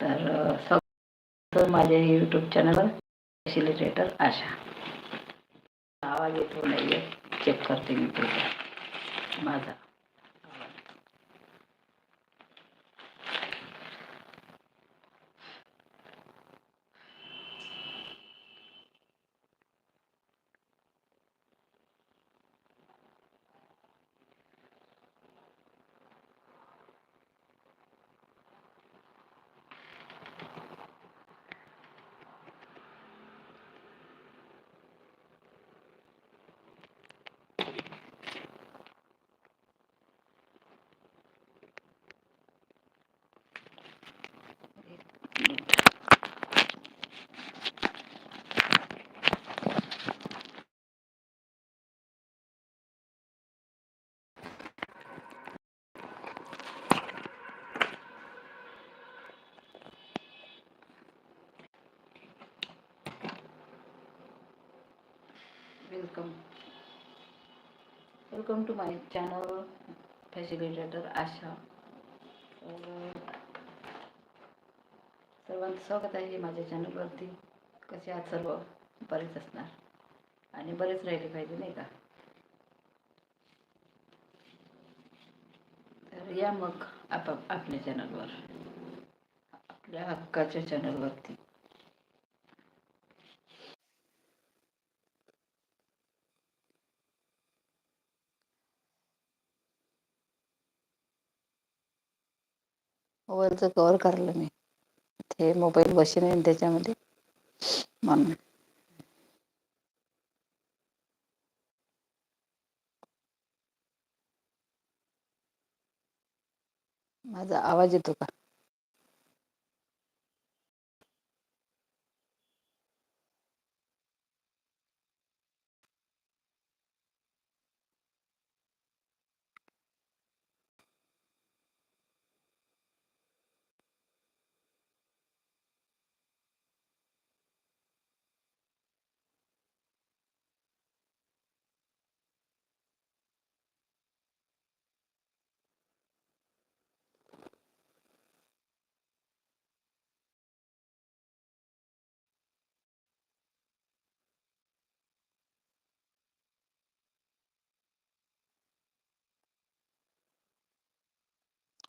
तर अ, माझ्या यूट्यूब चॅनलवर फॅसिलिटेटर आशा. आवाज येतो नाही आहे चेक करते मी तुझा माझा आवाज welcome welcome to my channel facilitator Asha तर सर्वांचं स्वागत आहे माझ्या चॅनलवरती कसे आहात सर्व? बरेच असणार. आणि बरेच राहिले पाहिजे नाही का? तर या मग आप आपल्या चॅनलवर आपल्या हक्काच्या चॅनलवरती मोबाईलचं कवर करलं मी. ते मोबाईल बशी त्याच्यामध्ये म्हणून माझा आवाज येतो का?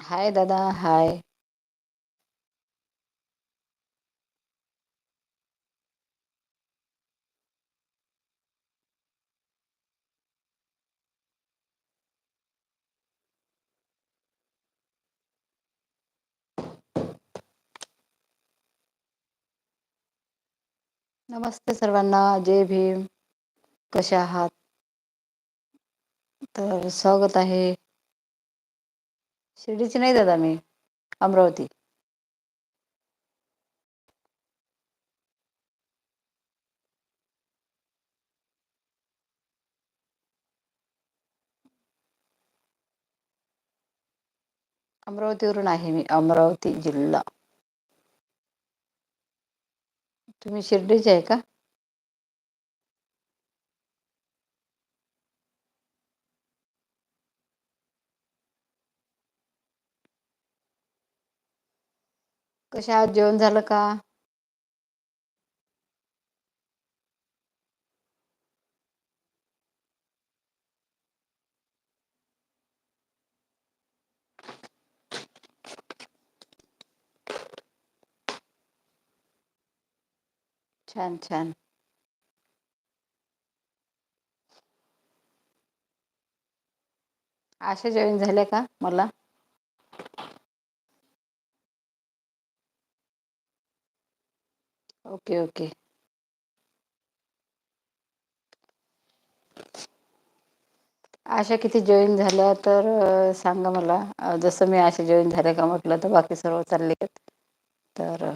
हाय दादा हाय नमस्ते सर्वांना जय भीम कसे आहात तर स्वागत आहे शिर्डीची नाही दादा मी अमरावती. अमरावतीवरून आहे मी अमरावती जिल्हा. तुम्ही शिर्डीचे आहे का? कशा आहात? जेवण झालं का? छान छान. आशा जॉईन झाल्या का? मला? ओके ओके आशा किती जॉईन झाल्या तर सांगा मला. जसं मी आशा जॉईन झाल्या का म्हटलं तर बाकी सर्व चालले आहेत. तर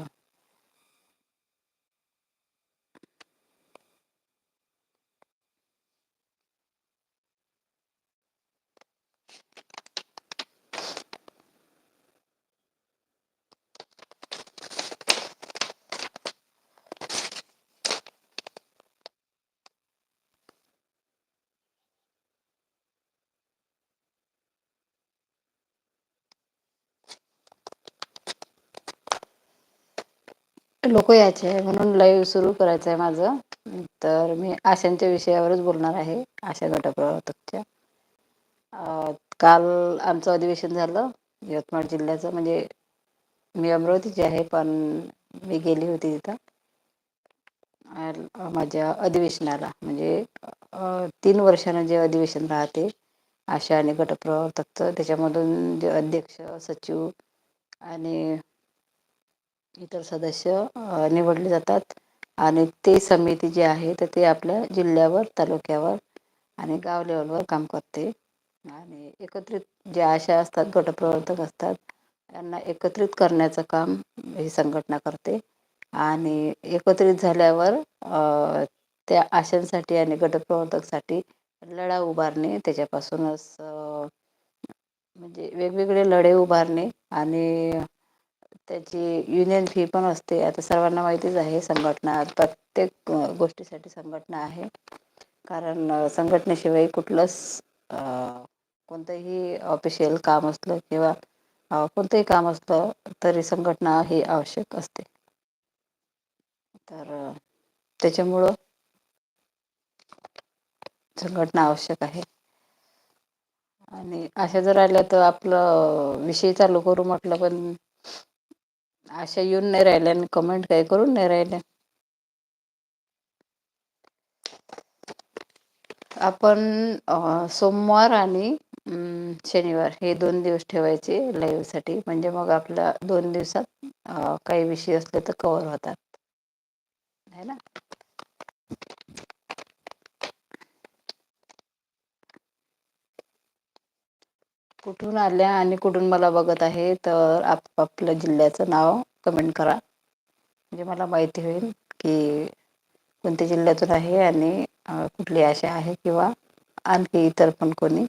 लोक यायचे आहे म्हणून लाईव्ह सुरू करायचं आहे माझं. तर मी आशांच्या विषयावरच बोलणार आहे आशा गटप्रवर्तकच्या. काल आमचं अधिवेशन झालं यवतमाळ जिल्ह्याचं. म्हणजे मी अमरावतीची आहे पण मी गेली होती तिथं. माझ्या अधिवेशनाला. म्हणजे तीन वर्षानं जे अधिवेशन राहते आशा आणि गटप्रवर्तकचं त्याच्यामधून जे अध्यक्ष सचिव आणि इतर सदस्य निवडले जातात. आणि ते समिती जे आहे तर ते आपल्या जिल्ह्यावर तालुक्यावर आणि गाव लेवलवर काम करते. आणि एकत्रित जे आशा असतात गटप्रवर्तक असतात त्यांना एकत्रित करण्याचं काम ही संघटना करते. आणि एकत्रित झाल्यावर त्या आशांसाठी आणि गटप्रवर्तकसाठी लढा उभारणे त्याच्यापासूनच म्हणजे वेगवेगळे लढे उभारणे आणि त्याची युनियन फी पण असते. आता सर्वांना माहितीच आहे संघटना प्रत्येक गोष्टीसाठी संघटना आहे. कारण संघटनेशिवाय कुठलंच कोणतंही ऑफिशियल काम असलं किंवा कोणतंही काम असलं तरी संघटना ही आवश्यक असते. तर त्याच्यामुळं संघटना आवश्यक आहे. आणि अशा जर आल्या तर आपलं विषय चालू करू म्हटलं पण अशा येऊन नाही राहिल्या आणि कमेंट काही करून नाही राहिल्या. आपण सोमवार आणि शनिवार हे दोन दिवस ठेवायचे लाईव्हसाठी. म्हणजे मग आपल्या दोन दिवसात काही विषय असले तर कव्हर होतात. है ना? कुठून आल्या आणि कुठून मला बघत आहे तर आपापल्या जिल्ह्याचं नाव कमेंट करा. म्हणजे मला माहिती होईल की कोणत्या जिल्ह्यातून आहे आणि कुठली आशा आहे किंवा आणखी इतर पण कोणी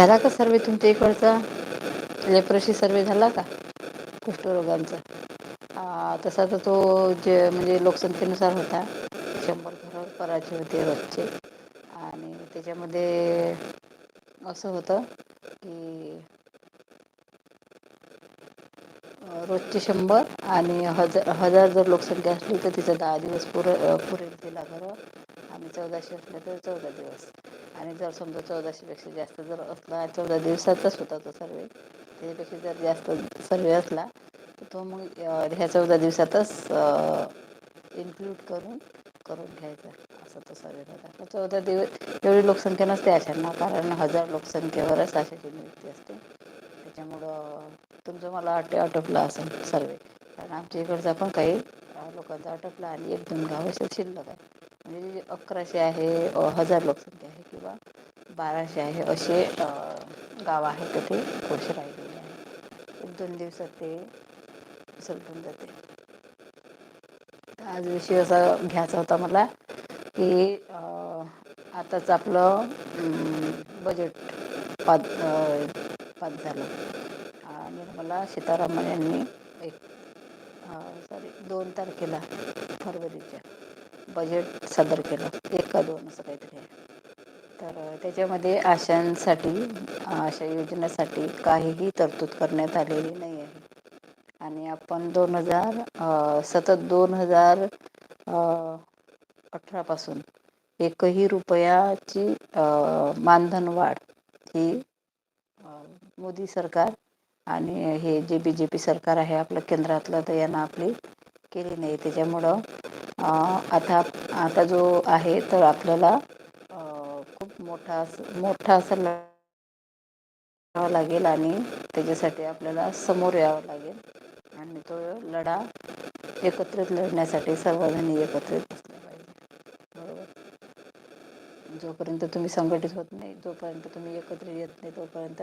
झाला का सर्वे तुमच्या इकडचा? म्हणजे लेप्रशी सर्वे झाला का? कुष्ठरोगांचा. तसा तर तो जे म्हणजे लोकसंख्येनुसार होता. शंभर घरं पराचे होते रोजचे. आणि त्याच्यामध्ये असं होतं की रोजचे शंभर आणि हजार हजार जर लोकसंख्या असली तर तिचा दहा दिवस पुर पुरेल तिला घरं. आणि चौदाशे असले तर चौदा दिवस. आणि जर समजा चौदाशेपेक्षा जास्त जर असला चौदा दिवसाचाच होता तो सर्वे त्याच्यापेक्षा जर जास्त सर्वे असला तर तो मग ह्या चौदा दिवसातच इन्क्लूड करून करून घ्यायचा असं तो सर्वे होता. चौदा दिवस एवढी लोकसंख्या नसते अशांना कारण हजार लोकसंख्येवरच अशाची नियुक्ती असते. त्याच्यामुळं तुमचं मला वाटते आटोपला असेल सर्वे कारण आमच्या इकडचा पण काही लोकांचा आटोपला आणि एक दोन गाव असे शिल्लक आहे म्हणजे अकराशे आहे हजार लोकसंख्या आहे किंवा बाराशे आहे असे गाव आहे तिथे खुश राहिलेले आहे एक दोन दिवसात ते संपून जाते. आज विषय असा घ्यायचा होता मला की आताच आपलं बजेट पाच पाच झालं. आणि मला सीतारामन यांनी एक सॉरी दोन तारखेला फरवरीच्या बजेट सादर केलं. एक का दोन असं काहीतरी आहे. तर त्याच्यामध्ये आशांसाठी अशा योजनेसाठी काहीही तरतूद करण्यात आलेली नाही आहे. आणि आपण दोन हजार सतत दोन हजार अठरापासून एकही रुपयाची मानधन वाढ ही मोदी सरकार आणि हे जे बी जे पी सरकार आहे आपलं केंद्रातलं तर यांना आपली केली नाही. त्याच्यामुळं आता आता जो आहे तर आपल्याला खूप मोठा मोठा असं लढावा लागेल आणि त्याच्यासाठी आपल्याला समोर यावं लागेल. आणि तो लढा एकत्रित लढण्यासाठी सर्वजणी एकत्रित असल्या पाहिजे. बरोबर? जोपर्यंत तुम्ही संघटित होत नाही जोपर्यंत तुम्ही एकत्र येत नाही तोपर्यंत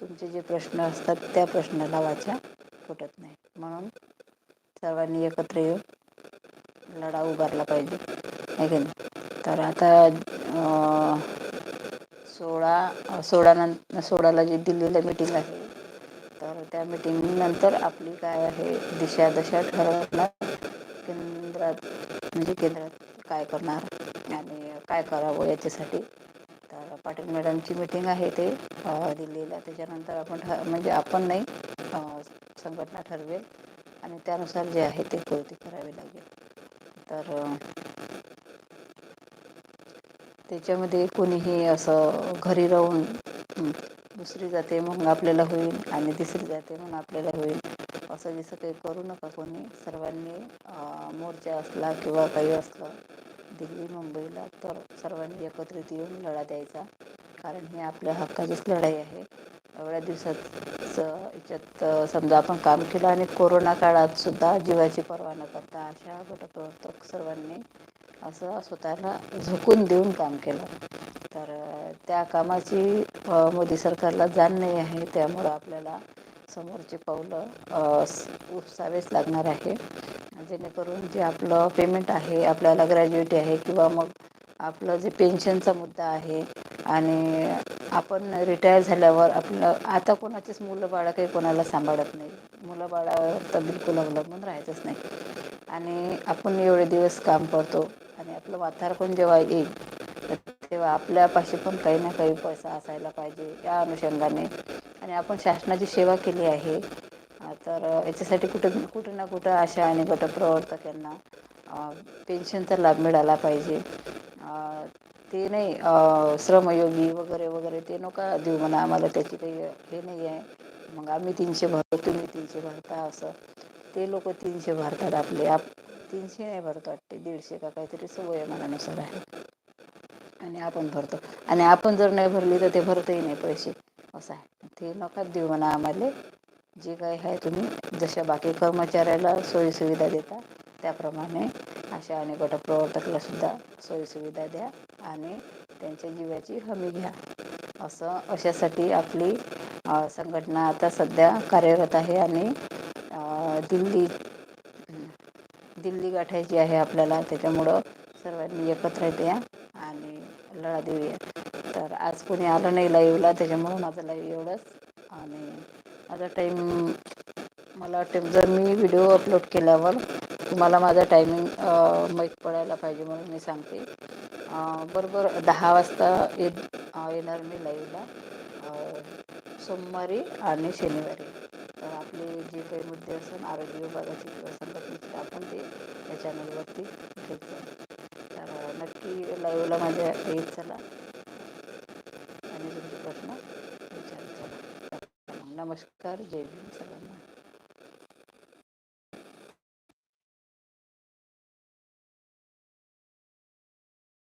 तुमचे जे प्रश्न असतात त्या प्रश्नाला वाचा फुटत नाही. म्हणून सर्वांनी एकत्र येऊन लढा उभारला पाहिजे. आहे की नाही? तर आता सोळा सोळानं सोळाला जी दिल्लीला मीटिंग आहे तर त्या मिटिंगनंतर आपली काय आहे दिशा दशा ठरवणार केंद्रात म्हणजे केंद्रात काय करणार आणि काय करावं याच्यासाठी. तर पाटील मॅडमची मिटिंग आहे ते दिल्लीला. त्याच्यानंतर आपण ठ म्हणजे आपण नाही संघटना ठरवेल. आणि त्यानुसार जे आहे ते कृती करावी लागेल. तर त्याच्यामध्ये कोणीही असं घरी राहून दुसरी जाते मग आपल्याला होईल आणि तिसरी जाते मग आपल्याला होईल. असं जसं काही करू नका कोणी. सर्वांनी मोर्चा असला किंवा काही असलं दिल्ली मुंबईला तर सर्वांनी एकत्रित येऊन लढा द्यायचा. कारण ही आपल्या हक्काचीच लढाई आहे. एवढ्या दिवसात याच्यात समजा आपण काम केलं आणि कोरोना काळात सुद्धा जीवाची पर्वा न करता अशा गटप्रवर्तक सर्वांनी असं स्वतःला झोकून देऊन काम केलं. तर त्या कामाची मोदी सरकारला जाण नाही आहे. त्यामुळं आपल्याला समोरचे पावलं उपसावेच लागणार आहे. जेणेकरून जे आपलं पेमेंट आहे आपल्याला ग्रॅज्युएटी आहे किंवा मग आपलं जे पेन्शनचा मुद्दा आहे आणि आपण रिटायर झाल्यावर आपलं आता कोणाचीच मुलं बाळं काही कोणाला सांभाळत नाही. मुलं बाळावर तर बिलकुल अवलंबून राहायचंच नाही. आणि आपण एवढे दिवस काम करतो आणि आपलं वातार पण जेव्हा येईल तेव्हा आपल्यापाशी पण काही ना काही पैसा असायला पाहिजे या अनुषंगाने. आणि आपण शासनाची सेवा केली आहे तर याच्यासाठी कुठं कुठं ना कुठं आशा आणि गटप्रवर्तक यांना पेन्शनचा लाभ मिळाला पाहिजे. ते नाही श्रमयोगी वगैरे वगैरे ते नका देऊ म्हणा. आम्हाला त्याची काही हे नाही आहे मग आम्ही तीनशे भरतो तुम्ही तीनशे भरता असं. ते लोक तीनशे भरतात आपले. आप तीनशे नाही भरतो वाटते. दीडशे का काहीतरी सवय मनानुसार आहे. आणि आपण भरतो. आणि आपण जर नाही भरली तर ते भरतही नाही पैसे. असं आहे. ते नका देऊ म्हणा आम्हाला. जे काही आहे तुम्ही जशा बाकी कर्मचाऱ्याला सोयीसुविधा देता त्याप्रमाणे अशा आणि गटप्रवर्तकला सुद्धा सोयीसुविधा द्या. आणि त्यांच्या जीवाची हमी घ्या. असं अशासाठी आपली संघटना आता सध्या कार्यरत आहे आणि दिल्ली दिल्ली गाठायची आहे आपल्याला त्याच्यामुळं सर्वांनी एकत्र येत्या आणि लढा देऊया. तर आज कोणी आलं नाही लाईव्हला त्याच्यामुळं माझं लाईव्ह एवढंच आणि माझा टाईम मला वाटते जर मी व्हिडिओ अपलोड केल्यावर तुम्हाला माझा टायमिंग माहीत पडायला पाहिजे म्हणून मी सांगते. बरोबर दहा वाजता येत येणार मी लाईव्हला. सोमवारी आणि शनिवारी. तर आपले जे काही मुद्दे असेल आरोग्य विभागाचे किंवा संघटनेचे आपण ते या चॅनलवरती घेत तर नक्की लाईव्हला माझ्या येत चला. आणि तुमचे प्रश्न विचार. चला. नमस्कार. जय भीम सर्वांना